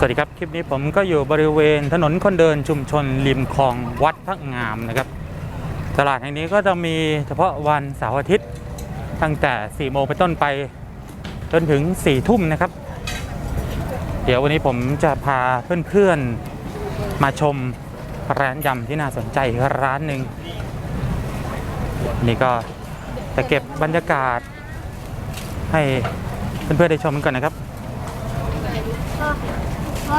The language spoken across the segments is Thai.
สวัสดีครับคลิปนี้ผมก็อยู่บริเวณถนนคนเดินชุมชนริมคลองวัดพระงามนะครับ ตลาดแห่งนี้ก็จะมีเฉพาะวันเสาร์อาทิตย์ ตั้งแต่4โมงเป็นต้นไปจนถึง4ทุ่มนะครับ เดี๋ยววันนี้ผมจะพาเพื่อนๆมาชมร้านยำที่น่าสนใจร้านหนึ่งนี่ก็จะเก็บบรรยากาศให้เพื่อนๆได้ชมกันก่อนนะครับ โซ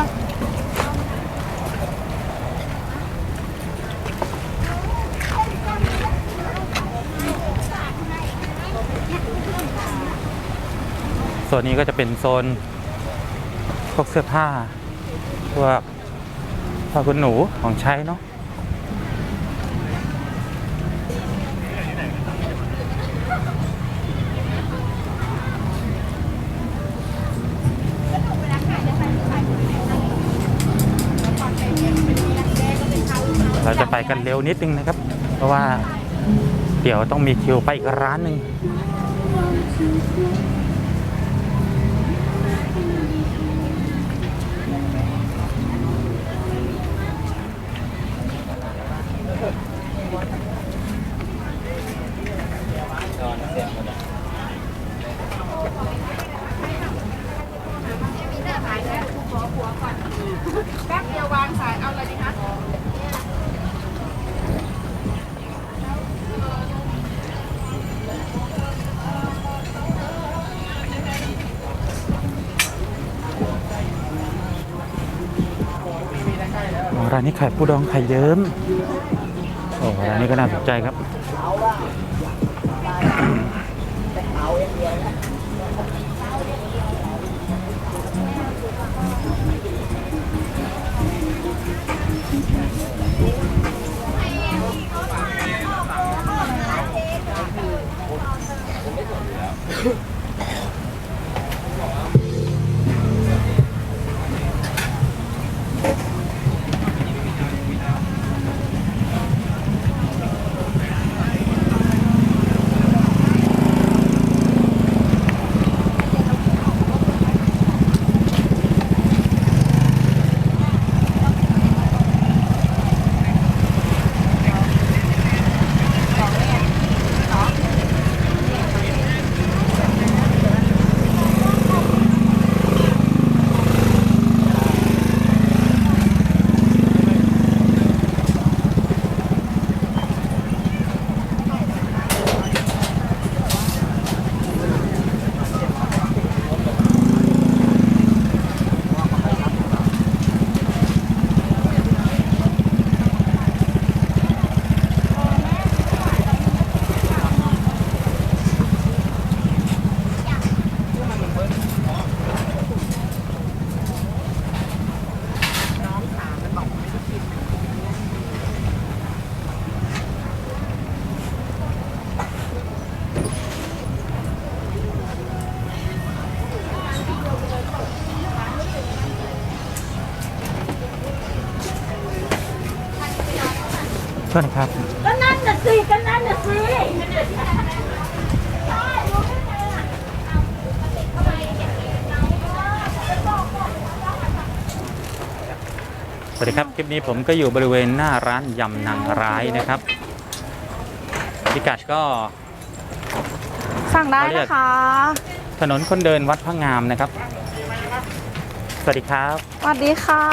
นนี้ก็จะเป็นโซนพวกเสื้อผ้าพวกผ้าขนหนูของใช้เนาะ เราจะไปกันเร็วนิดนึงนะครับ เพราะว่าเดี๋ยวต้องมีคิวไปอีกร้านหนึ่งแร้านนี้ไข่ปูดองไข่เยิ้มโอ้ร้านนี้ก็น่าสนใจครับ โทษนะครับ ก็นั่นน่ะสิก็นั่นน่ะสิสวัสดีครับ คลิปนี้ผมก็อยู่บริเวณหน้าร้านยำนางร้ายนะครับพิกัดก็ สั่งได้นะคะ ถนนคนเดินวัดพระงามนะครับ สวัสดีครับ สวัสดีค่ะ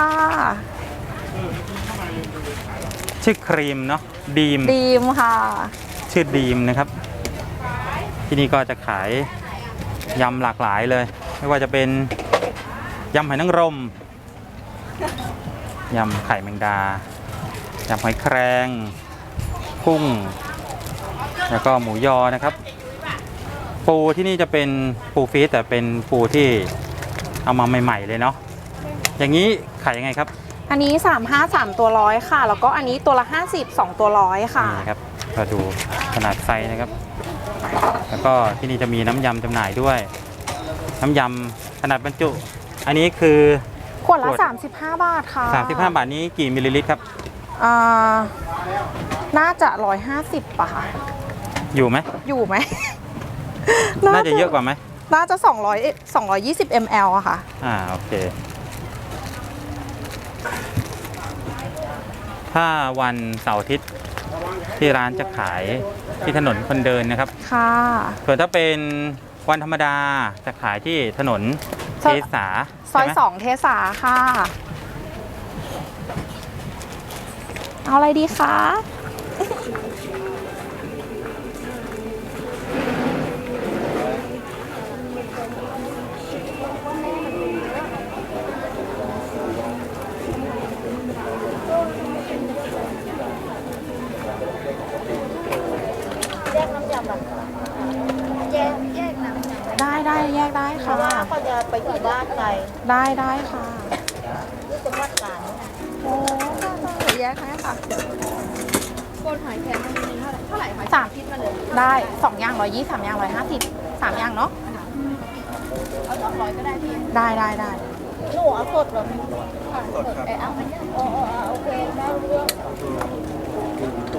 ชื่อครีมเนาะดีมดีมค่ะ ชื่อดีมนะครับ ที่นี่ก็จะขายยำหลากหลายเลย ไม่ว่าจะเป็นยำหอยนางรมยำไข่แมงดายำหอยแครงกุ้ง แล้วก็หมูยอนะครับ ปูที่นี่จะเป็นปูฟีดแต่เป็นปูที่เอามาใหม่ ๆ เลยเนาะอย่างนี้ขายยังไงครับ อันนี้ 3 5 3 ตัวร้อยค่ะ แล้วก็อันนี้ตัวละ 50 2 ตัวร้อยค่ะนี่ครับก็ดูขนาดไซส์นะครับ แล้วก็ที่นี่จะมีน้ำยำจำหน่ายด้วย น้ำยำขนาดบรรจุ อันนี้คือขวดละขวด35 บาทค่ะ 35 บาทนี้กี่มิลลิลิตรครับอ่าน่าจะ 150ป่ะคะอยู่ไหมอยู่ไหม น่าจะเยอะกว่าไหมน่าจะ 200 220 ml อะค่ะ อ่าโอเค ถ้าวันเสาร์อาทิตย์ที่ร้านจะขายที่ถนนคนเดินนะครับ ค่ะ ส่วนถ้าเป็นวันธรรมดาจะขายที่ถนนซเทอยสาซอยใช่ไหมสองเทสาค่ะ เอาอะไรดีคะ แยกน้ำยำแบบแยกแยกน้ำยำ ได้ได้แยกได้ เพ ค่ะ ราะว่าเขาจะไปอยู่บ้าน ไกลได้ได้ค่ะที่จังหวัดกาญโอ้แยกให้ค่ะก้นหอยแครงมันมีเท่าไหร่เท่าไหร่หอยสามคิดมาเลยได้สองอย่างร้อยยี่สามอย่างร้อยห้าสิบสามอย่างเนาะเอาสองร้อยก็ได้พี่ได้ได้ได้หนูเอาสดเหรอสดเออเอาอันนี้โอ้โอ้โอเคได้เรื่อง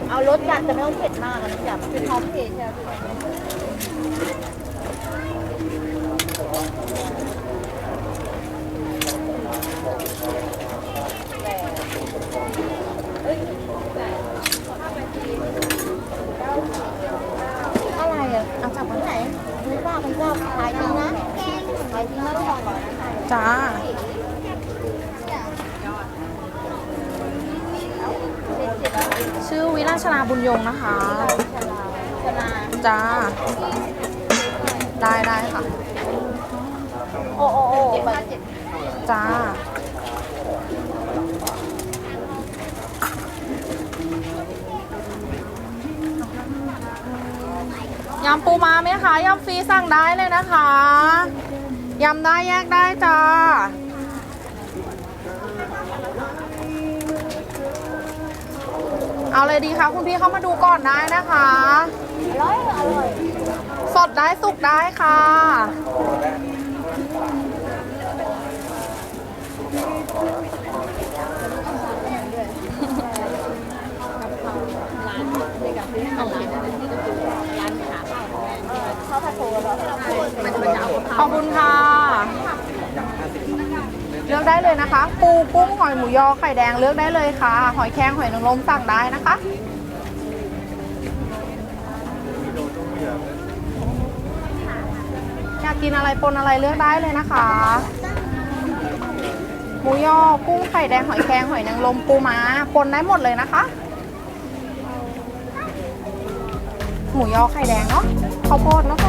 เอารสจัดแต่ไม่ต้องเผ็ดมากนะน้ำยำเป็นหอมเผ็ดใช่ไหมพี่ อะไรอะเอาจับมาไหนซื้อบ้าคุณก็ขายจริงนะขายจริงนะต้องบอกก่อนนะจ้าชื่อวิราชนาบุญยงนะคะชนาชนาจ้า ได้ได้ค่ะ โอ้โอ้โอ้แบบจ้า ยำปูมาไหมคะยำฟรีสั่งได้เลยนะคะยำได้แยกได้จ้าเอาเลยดีคะคุณพี่เข้ามาดูก่อนได้นะคะ อร่อย อร่อย สดได้สุกได้ค่ะ ข้าวผัดโถเหรอมันจะเอา ขอบคุณค่ะ เลือกได้เลยนะคะ ปูกุ้งห อยหมูยอไข่แดงเลือกได้เลยค่ะ หอยแครงหอยนางรมสั่งได้นะคะ อยากกินอะไรปนอะไรเลือกได้เลยนะคะ หมูยอกุ้งไข่แดงหอยแครงหอยนางรมปูม้าปนได้หมดเลยนะคะ หมูยอไข่แดงเนาะข้าวโพดเนาะ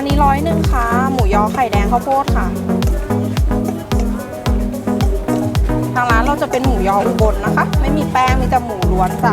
อันนี้ร้อยหนึ่งค่ะ หมูยอไข่แดงข้าวโพดค่ะ ทางร้านเราจะเป็นหมูยออุบลนะคะ ไม่มีแป้งมีแต่หมูล้วนจ้ะ